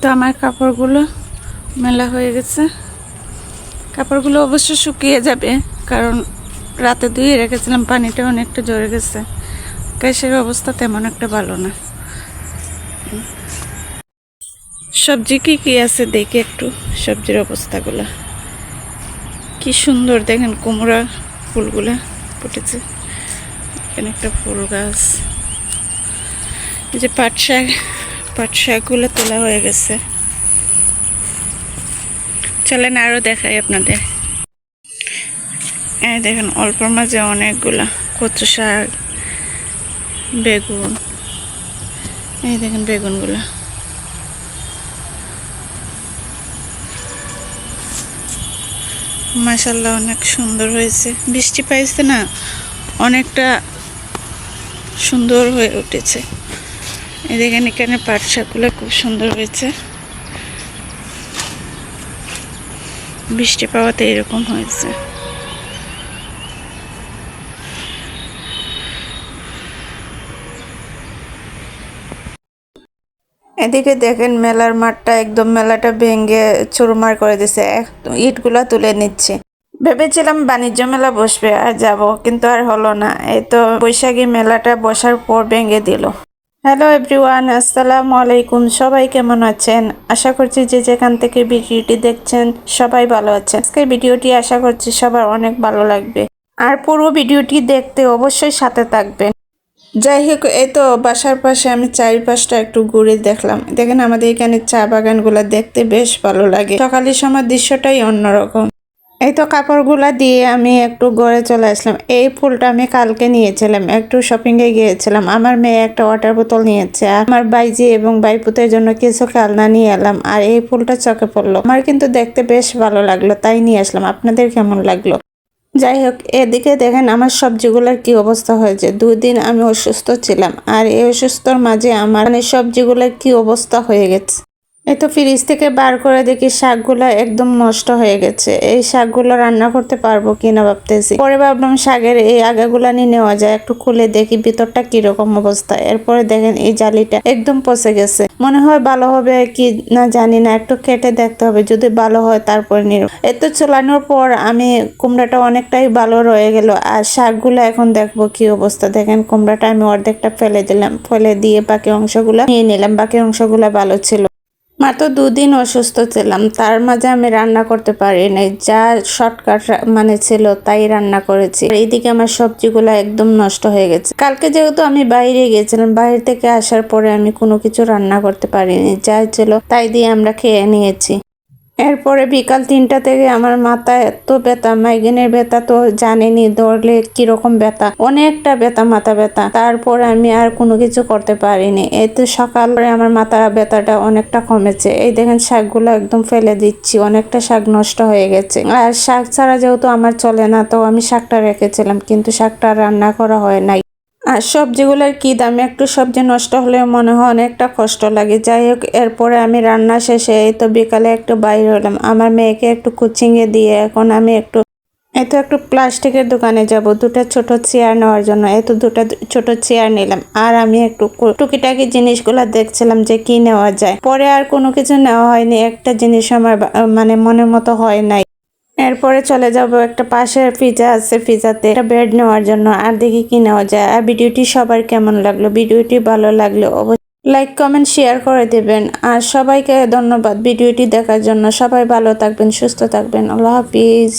তো আমার কাপড়গুলো মেলা হয়ে গেছে। কাপড়গুলো অবশ্য শুকিয়ে যাবে, কারণ রাতে ধুয়ে রেখেছিলাম, পানিটা অনেকটা জড়ে গেছে। গ্যাসের অবস্থা তেমন একটা ভালো না। সবজি কি কি আছে দেখি একটু, সবজির অবস্থাগুলো। কি সুন্দর দেখেন কুমড়া ফুলগুলা ফুটেছে। এখানে একটা ফুল গাছ। এই যে পাট শাক। পাট শাকগুলো তোলা হয়ে গেছে। চলেন আরও দেখাই আপনাদের। এই দেখেন, অল্পর মাঝে অনেকগুলা কচু শাক, বেগুন। এই দেখেন বেগুনগুলা। মাসাল্লাহ অনেক সুন্দর হয়েছে। বৃষ্টি পাইছে না, অনেকটা সুন্দর হয়ে উঠেছে। দেখেন এখানে পাট শাকগুলো খুব সুন্দর হয়েছে। বৃষ্টি পাওয়াতে এরকম হয়েছে। এদিকে দেখেন মেলার মাঠটা একদম মেলাটা ভেঙে চুরমার করে দিছে। ইটগুলা তুলে নিচ্ছে। ভেবেছিলাম বাণিজ্য মেলা বসবে, আর যাব, কিন্তু আর হলো না। এই তো বৈশাখী মেলাটা বসার পর ভেঙে দিল। হ্যালো এভরিওয়ান আসসালামু আলাইকুম। সবাই কেমন আছেন? আশা করছি যে যেখান থেকে ভিডিওটি দেখছেন, সবাই ভালো আছেন। আজকের ভিডিওটি আশা করছি সবার অনেক ভালো লাগবে। আর পুরো ভিডিওটি দেখতে অবশ্যই সাথে থাকবেন। যাই হোক, এই তো বাসার পাশে আমি চারিপাশটা একটু ঘুরে দেখলাম। দেখেন আমাদের এখানে চা বাগানগুলো দেখতে বেশ ভালো লাগে। সকালের সময় দৃশ্যটাই অন্যরকম। এই তো কাপড়গুলা দিয়ে আমি একটু ঘরে চলে আসলাম। এই ফুলটা আমি কালকে নিয়েছিলাম, একটু শপিংয়ে গিয়েছিলাম। আমার মেয়ে একটা ওয়াটার বোতল নিয়েছে, আমার বাইজি এবং বাইপুতের জন্য কিছু খেলনা নিয়ে এলাম আর এই ফুলটা চোখে পড়ল। আমার কিন্তু দেখতে বেশ ভালো লাগল, তাই নিয়ে আসলাম। আপনাদের কেমন লাগল? যাই হোক, এদিকে দেখেন আমার সবজিগুলোর কি অবস্থা হয়েছে। দুই দিন আমি অসুস্থ ছিলাম আর এই অসুস্থর মাঝে আমার মানে সবজিগুলোর কি অবস্থা হয়ে গেছে। তো ফ্রিজ থেকে বার করে দেখি শাকগুলো একদম নষ্ট হয়ে গেছে। এই শাকগুলো রান্না করতে পারব কিনা ভাবতেছি। পরে ভাবলাম শাকের এই আগাগুলা নিয়ে নেওয়া যায়, একটু খুলে দেখি ভিতরটা কীরকম অবস্থা। এরপরে দেখেন এই জালিটা একদম পচে গেছে। মনে হয় ভালো হবে কি না জানি না, একটু কেটে দেখতে হবে। যদি ভালো হয় তারপরে নিব। এত চলানোর পর আমি কুমড়াটা অনেকটাই ভালো রয়ে গেল। আর শাকগুলো এখন দেখব কি অবস্থা। দেখেন কুমড়াটা আমি অর্ধেকটা ফেলে দিলাম। ফেলে দিয়ে বাকি অংশগুলো নিয়ে নিলাম। বাকি অংশগুলো ভালো ছিল। মাত্র দুদিন অসুস্থ ছিলাম। তার মাঝে আমি রান্না করতে পারি নাই যা শর্টকাট মানে ছিল, তাই রান্না করেছি। এইদিকে আমার সবজিগুলো একদম নষ্ট হয়ে গেছে। কালকে যেহেতু আমি বাইরে গেছিলাম বাইরে থেকে আসার পরে আমি কোনো কিছু রান্না করতে পারিনি। যা ছিল, তাই দিয়ে আমরা খেয়ে নিয়েছি। এরপরে বিকাল তিনটা থেকে আমার মাথায় এত ব্যথা, মাইগ্রেনের ব্যথা তো জানেনি দৌড়লে কীরকম ব্যথা, অনেকটা ব্যথা, মাথা ব্যথা। তারপর আমি আর কোনো কিছু করতে পারিনি। এই তো সকালে আমার মাথা ব্যথাটা অনেকটা কমেছে। এই দেখেন শাকগুলো একদম ফেলে দিচ্ছি, অনেকটা শাক নষ্ট হয়ে গেছে। আর শাক ছাড়া যেহেতু আমার চলে না, তো আমি শাকটা রেখেছিলাম, কিন্তু শাকটা রান্না করা হয় নাই। আর সবজিগুলোর কি দামে, একটু সবজি নষ্ট হলেও মনে হয় অনেকটা কষ্ট লাগে। যাই হোক, এরপরে আমি রান্না শেষে এই তো বিকালে একটু বাইরে হলাম। আমার মেয়েকে একটু কোচিংয়ে দিয়ে এখন আমি একটু, এই তো একটু প্লাস্টিকের দোকানে যাব, দুটো ছোট চেয়ার নেওয়ার জন্য। এই তো দুটো ছোট চেয়ার নিলাম। আর আমি একটু টুকিটাকি জিনিসগুলো দেখছিলাম যে কি নেওয়া যায়। পরে আর কোনো কিছু নেওয়া হয়নি। একটা জিনিস আমার মানে মনের মতো হয় নাই। এরপরে চলে যাব একটা পাশে পিজা আছে পিজাতে একটা বেড নেওয়ার জন্য। আর দেখি কি নেওয়া যায়। আর ভিডিওটি সবার কেমন লাগল? ভিডিওটি ভালো লাগল অবশ্যই লাইক কমেন্ট শেয়ার করে দেবেন। আর সবাইকে ধন্যবাদ ভিডিওটি দেখার জন্য। সবাই ভালো থাকবেন, সুস্থ থাকবেন। আল্লাহ হাফিজ।